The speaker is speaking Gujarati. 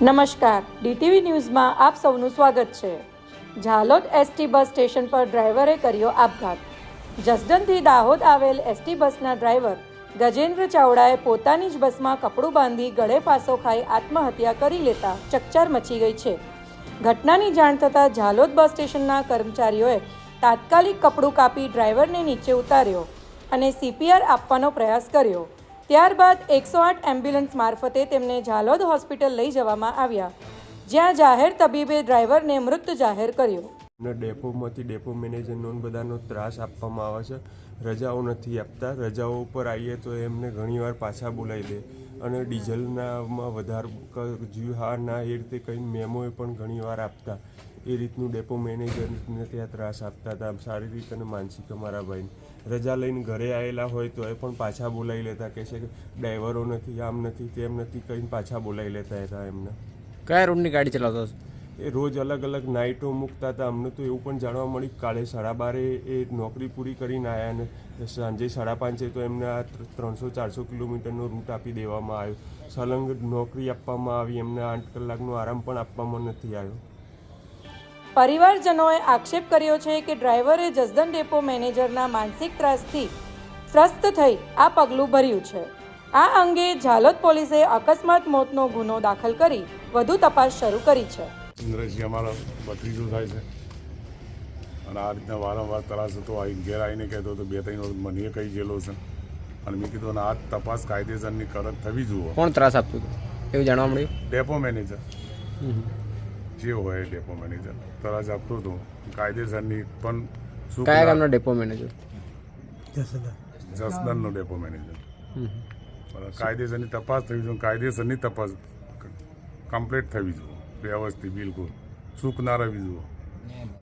નમસ્કાર. ડીટીવી ન્યૂઝમાં આપ સૌનું સ્વાગત છે. ઝાલોદ એસટી બસ સ્ટેશન પર ડ્રાઈવરે કર્યો આપઘાત. જસદનથી દાહોદ આવેલ એસટી બસના ડ્રાઈવર ગજેન્દ્ર ચાવડાએ પોતાની જ બસમાં કપડું બાંધી ગળે ફાંસો ખાઈ આત્મહત્યા કરી લેતા ચકચાર મચી ગઈ છે. ઘટનાની જાણ થતાં ઝાલોદ બસ સ્ટેશનના કર્મચારીઓએ તાત્કાલિક કપડું કાપી ડ્રાઈવરને નીચે ઉતાર્યો અને સીપીઆર આપવાનો પ્રયાસ કર્યો. ત્યારબાદ એકસો આઠ એમ્બ્યુલન્સ મારફતે તેમને ઝાલોદ હોસ્પિટલ લઈ જવામાં આવ્યા, જ્યાં જાહેર તબીબે ડ્રાઈવરને મૃત જાહેર કર્યો. ડેપોમાંથી ડેપો મેનેજરનો ને બધાનો ત્રાસ આપવામાં આવે છે. રજાઓ નથી આપતા. રજાઓ ઉપર આવીએ તો એમને ઘણીવાર પાછા બોલાવી દે. અને ડીઝલનામાં વધાર જીવ હા, ના, એ રીતે કંઈ મેમોએ પણ ઘણીવાર આપતા. એ રીતનું ડેપો મેનેજરને ત્યાં ત્રાસ આપતા હતા શારીરિક અને માનસિક અમારા ભાઈને. રજા લઈને ઘરે આવેલા હોય તો એ પણ પાછા બોલાવી લેતા, કે છે કે ડ્રાઈવરો નથી, આમ નથી, તેમ નથી, કંઈ પાછા બોલાવી લેતા હતા એમને. કયા રૂટની ગાડી ચલાવતો એ રોજ અલગ અલગ નાઇટો મૂકતા હતા. અમને તો એવું પણ જાણવા મળ્યું કાલે સાડા બારે એ નોકરી પૂરી કરીને આવ્યા અને સાંજે સાડા પાંચે તો એમને આ ત્રણસો, ચારસો કિલોમીટરનો રૂટ આપી દેવામાં આવ્યો. સલંગ નોકરી આપવામાં આવી, એમને આઠ કલાકનો આરામ પણ આપવામાં નથી આવ્યો. પરિવારજનોએ આક્ષેપ કર્યો છે કે ડ્રાઈવરે જસદન ડેપો મેનેજરના માનસિક ત્રાસથી ત્રસ્ત થઈ આ પગલું ભર્યું છે. આ અંગે ઝાલોદ પોલીસે અકસ્માત મોતનો ગુનો દાખલ કરી વધુ તપાસ શરૂ કરી છે. ઇન્દ્રજી અમારો ભત્રીજો થાય છે. અને આ રીતના વારંવાર ત્રાસ હતો. આવી ઘેર આવીને કહેતો હતો બે ત્રણ વખત મને કહી ગયેલો છે. અને મેં કીધું અને આ તપાસ કાયદેસરની કરત થવી જોઈએ કોણ ત્રાસ આપતું હતું? એવું જાણવા મળ્યું? Depot manager. જે હોય ડેપો મેનેજર. ત્રાસ આપતો હતો. કાયદેસરની પણ શું કયા ગામનો ડેપો મેનેજર? જસદનનો ડેપો મેનેજર. કાયદેસરની તપાસ થવી જોઈએ કાયદેસરની તપાસ કમ્પ્લીટ થવી જોઈએ વ્યવસ્થિત બિલકુલ. સુખ ના જોઈએ